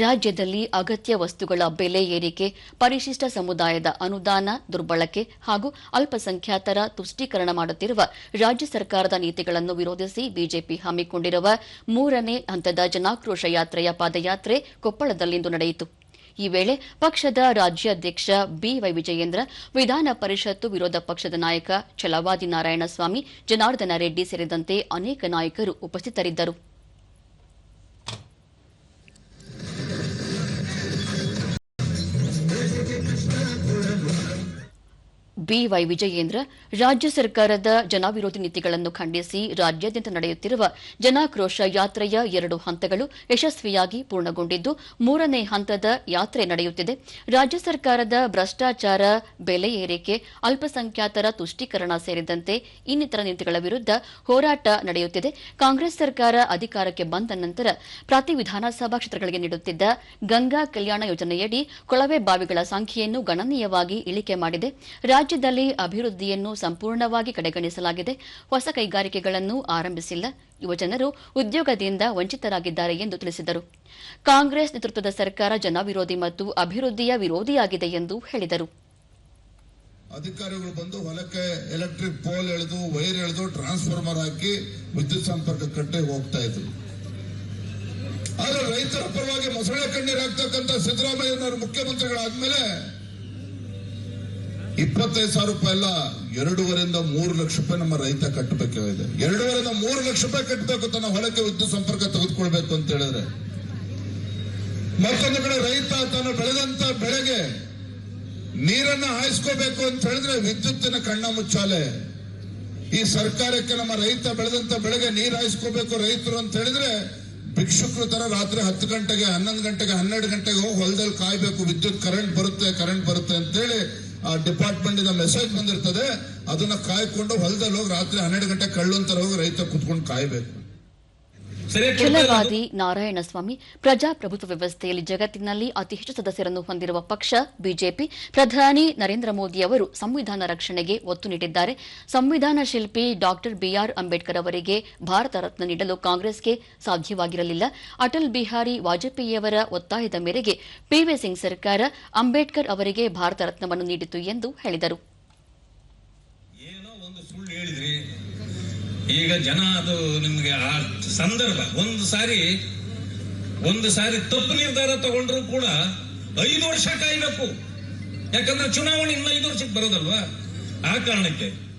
ರಾಜ್ಯದಲ್ಲಿ ಅಗತ್ಯ ವಸ್ತುಗಳ ಬೆಲೆ ಏರಿಕೆ, ಪರಿಶಿಷ್ಟ ಸಮುದಾಯದ ಅನುದಾನ, ದುರ್ಬಳಕೆ ಹಾಗೂ ಅಲ್ಪಸಂಖ್ಯಾತರ ತುಷ್ಟೀಕರಣ ಮಾಡುತ್ತಿರುವ ರಾಜ್ಯ ಸರ್ಕಾರದ ನೀತಿಗಳನ್ನು ವಿರೋಧಿಸಿ ಬಿಜೆಪಿ ಹಮ್ಮಿಕೊಂಡಿರುವ ಮೂರನೇ ಹಂತದ ಜನಾಕ್ರೋಶ ಯಾತ್ರೆಯ ಪಾದಯಾತ್ರೆ ಕೊಪ್ಪಳದಲ್ಲಿಂದು ನಡೆಯಿತು. ಈ ವೇಳೆ ಪಕ್ಷದ ರಾಜ್ಯಾಧ್ಯಕ್ಷ ಬಿವೈ ವಿಜಯೇಂದ್ರ ವಿಧಾನ ಪರಿಷತ್ತು ವಿರೋಧ ಪಕ್ಷದ ನಾಯಕ ಛಲವಾದಿ ನಾರಾಯಣಸ್ವಾಮಿ, ಜನಾರ್ದನ ರೆಡ್ಡಿ ಸೇರಿದಂತೆ ಅನೇಕ ನಾಯಕರು ಉಪಸ್ಥಿತರಿದ್ದರು. ಬಿವೈ ವಿಜಯೇಂದ್ರ, ರಾಜ್ಯ ಸರ್ಕಾರದ ಜನವಿರೋಧಿ ನೀತಿಗಳನ್ನು ಖಂಡಿಸಿ ರಾಜ್ಯಾದ್ಯಂತ ನಡೆಯುತ್ತಿರುವ ಜನಾಕ್ರೋಶ ಯಾತ್ರೆಯ ಎರಡು ಹಂತಗಳು ಯಶಸ್ವಿಯಾಗಿ ಪೂರ್ಣಗೊಂಡಿದ್ದು, ಮೂರನೇ ಹಂತದ ಯಾತ್ರೆ ನಡೆಯುತ್ತಿದೆ. ರಾಜ್ಯ ಸರ್ಕಾರದ ಭ್ರಷ್ಟಾಚಾರ ಬೆಲೆ ಏರಿಕೆ, ಅಲ್ಪಸಂಖ್ಯಾತರ ತುಷ್ಟೀಕರಣ ಸೇರಿದಂತೆ ಇನ್ನಿತರ ನೀತಿಗಳ ವಿರುದ್ಧ ಹೋರಾಟ ನಡೆಯುತ್ತಿದೆ. ಕಾಂಗ್ರೆಸ್ ಸರ್ಕಾರ ಅಧಿಕಾರಕ್ಕೆ ಬಂದ ನಂತರ ಪ್ರತಿ ವಿಧಾನಸಭಾ ಕ್ಷೇತ್ರಗಳಿಗೆ ನೀಡುತ್ತಿದ್ದ ಗಂಗಾ ಕಲ್ಯಾಣ ಯೋಜನೆಯಡಿ ಕೊಳವೆ ಬಾವಿಗಳ ಸಂಖ್ಯೆಯನ್ನು ಗಣನೀಯವಾಗಿ ಇಳಿಕೆ ಮಾಡಿದೆ. ರಾಜ್ಯದಲ್ಲಿ ಅಭಿವೃದ್ಧಿಯನ್ನು ಸಂಪೂರ್ಣವಾಗಿ ಕಡೆಗಣಿಸಲಾಗಿದೆ. ಹೊಸ ಕೈಗಾರಿಕೆಗಳನ್ನು ಆರಂಭಿಸಿಲ್ಲ. ಯುವಜನರು ಉದ್ಯೋಗದಿಂದ ವಂಚಿತರಾಗಿದ್ದಾರೆ ಎಂದು ತಿಳಿಸಿದರು. ಕಾಂಗ್ರೆಸ್ ನೇತೃತ್ವದ ಸರ್ಕಾರ ಜನವಿರೋಧಿ ಮತ್ತು ಅಭಿವೃದ್ಧಿಯ ವಿರೋಧಿಯಾಗಿದೆ ಎಂದು ಹೇಳಿದರು. ಅಧಿಕಾರಿಗಳು ಬಂದು ಹೊಲಕ್ಕೆ ಎಲೆಕ್ಟ್ರಿಕ್ ಪೋಲ್ ಎಳೆದು, ವೈರ್ ಎಳೆದು, ಟ್ರಾನ್ಸ್ಫಾರ್ಮರ್ ಹಾಕಿ ವಿದ್ಯುತ್ ಸಂಪರ್ಕ ಕಟ್ಟೆ ಹೋಗ್ತಾ ಇದ್ರು. ಆದ್ರೆ ರೈತರ ಪರವಾಗಿ ಮೊಸಳೆ ಕಣ್ಣೀರ್ ಹಾಕ್ತಕ್ಕಂಥ ಸಿದ್ದರಾಮಯ್ಯನವರು ಮುಖ್ಯಮಂತ್ರಿಗಳಾದ್ಮೇಲೆ ಇಪ್ಪತ್ತೈದು ಸಾವಿರ ರೂಪಾಯಿ ಎಲ್ಲ ಎರಡೂವರೆಯಿಂದ ಮೂರು ಲಕ್ಷ ರೂಪಾಯಿ ನಮ್ಮ ರೈತ ಕಟ್ಟಬೇಕಾಗಿದೆ ಎರಡೂವರೆಯಿಂದ ಮೂರು ಲಕ್ಷ ರೂಪಾಯಿ ಕಟ್ಟಬೇಕು, ತನ್ನ ಹೊಲಕ್ಕೆ ವಿದ್ಯುತ್ ಸಂಪರ್ಕ ತೆಗೆದುಕೊಳ್ಬೇಕು ಅಂತ ಹೇಳಿದ್ರೆ. ಮತ್ತೊಂದು ಕಡೆ ರೈತ ತಾನು ಬೆಳೆದಂತ ಬೆಳೆಗೆ ನೀರನ್ನ ಹಾಯಿಸ್ಕೋಬೇಕು ಅಂತ ಹೇಳಿದ್ರೆ ವಿದ್ಯುತ್ತಿನ ಕಣ್ಣ ಮುಚ್ಚಾಲೆ. ಈ ಸರ್ಕಾರಕ್ಕೆ ನಮ್ಮ ರೈತ ಬೆಳೆದಂತ ಬೆಳೆಗೆ ನೀರು ಹಾಯಿಸ್ಕೋಬೇಕು ರೈತರು ಅಂತ ಹೇಳಿದ್ರೆ ಭಿಕ್ಷುಕರು ತರ ರಾತ್ರಿ ಹತ್ತು ಗಂಟೆಗೆ, ಹನ್ನೊಂದು ಗಂಟೆಗೆ, ಹನ್ನೆರಡು ಗಂಟೆಗೆ ಹೋಗಿ ಹೊಲದಲ್ಲಿ ಕಾಯ್ಬೇಕು, ವಿದ್ಯುತ್ ಕರೆಂಟ್ ಬರುತ್ತೆ ಕರೆಂಟ್ ಬರುತ್ತೆ ಅಂತೇಳಿ ಆ ಡಿಪಾರ್ಟ್ಮೆಂಟ್ ಇಂದ ಮೆಸೇಜ್ ಬಂದಿರ್ತದೆ, ಅದನ್ನ ಕಾಯ್ಕೊಂಡು ಹೊಲದಲ್ಲಿ ಹೋಗಿ ರಾತ್ರಿ ಹನ್ನೆರಡು ಗಂಟೆ ಕಳ್ಳು ಹೋಗಿ ರೈತ ಕುತ್ಕೊಂಡು ಕಾಯ್ಬೇಕು. ಛಲವಾದಿ ನಾರಾಯಣಸ್ವಾಮಿ ಪ್ರಜಾಪ್ರಭುತ್ವ ವ್ಯವಸ್ಥೆಯಲ್ಲಿ ಜಗತ್ತಿನಲ್ಲಿ ಅತಿ ಹೆಚ್ಚು ಸದಸ್ಯರನ್ನು ಹೊಂದಿರುವ ಪಕ್ಷ ಬಿಜೆಪಿ ಪ್ರಧಾನಿ ನರೇಂದ್ರ ಮೋದಿ ಅವರು ಸಂವಿಧಾನ ರಕ್ಷಣೆಗೆ ಒತ್ತು ನೀಡಿದ್ದಾರೆ. ಸಂವಿಧಾನ ಶಿಲ್ಪಿ ಡಾಕ್ಟರ್ ಬಿಆರ್ ಅಂಬೇಡ್ಕರ್ ಅವರಿಗೆ ಭಾರತ ರತ್ನ ನೀಡಲು ಕಾಂಗ್ರೆಸ್ಗೆ ಸಾಧ್ಯವಾಗಿರಲಿಲ್ಲ. ಅಟಲ್ ಬಿಹಾರಿ ವಾಜಪೇಯಿಯವರ ಒತ್ತಾಯದ ಮೇರೆಗೆ ಪಿವಿ ಸಿಂಗ್ ಸರ್ಕಾರ ಅಂಬೇಡ್ಕರ್ ಅವರಿಗೆ ಭಾರತ ರತ್ನವನ್ನು ನೀಡಿತು ಎಂದು ಹೇಳಿದರು. ಈಗ ಜನ ಅದು ನಿಮ್ಗೆ ಆ ಸಂದರ್ಭ. ಒಂದು ಸಾರಿ ಒಂದು ಸಾರಿ ತಪ್ಪು ನಿರ್ಧಾರ ತಗೊಂಡ್ರು ಕೂಡ ಐದು ವರ್ಷ ಕಾಯ್ಬೇಕು. ಯಾಕಂದ್ರೆ ಚುನಾವಣೆ ಇನ್ನು ಐದು ವರ್ಷಕ್ಕೆ ಬರೋದಲ್ವಾ? ಆ ಕಾರಣಕ್ಕೆ.